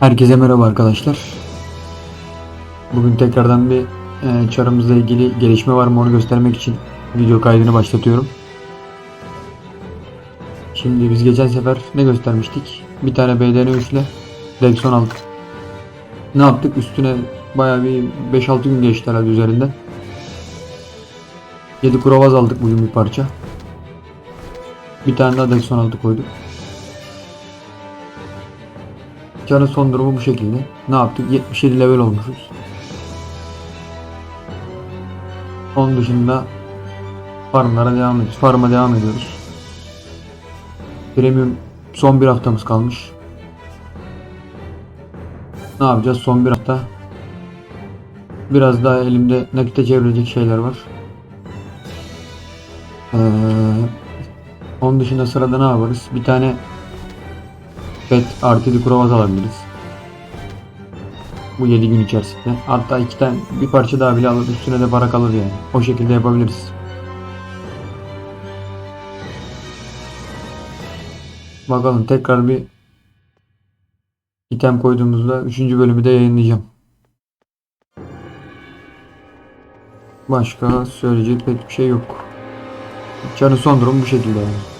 Herkese merhaba arkadaşlar. Bugün tekrardan bir e, çarımızla ilgili gelişme var mı onu göstermek için video kaydını başlatıyorum. Şimdi biz geçen sefer ne göstermiştik? Bir tane BDN üstle Rexon aldık. Ne yaptık? Üstüne bayağı bir 5-6 gün geçti herhalde üzerinden. 7 krovaz aldık bugün bir parça. Bir tane daha Dexon aldık koyduk. Canın son durumu bu şekilde. Ne yaptık? 77 level olmuşuz. Onun dışında farmlara devam ediyoruz. Farma devam ediyoruz. Premium son bir haftamız kalmış. Ne yapacağız? Son bir hafta. Biraz daha elimde nakite çevrilecek şeyler var. Ee, onun dışında sırada ne yaparız? Bir tane Pet artı bir krovaz alabiliriz. Bu 7 gün içerisinde. Hatta iki tane bir parça daha bile alır üstüne de para kalır yani. O şekilde yapabiliriz. Bakalım tekrar bir item koyduğumuzda 3. bölümü de yayınlayacağım. Başka söyleyecek pek bir şey yok. Canın son durum bu şekilde yani.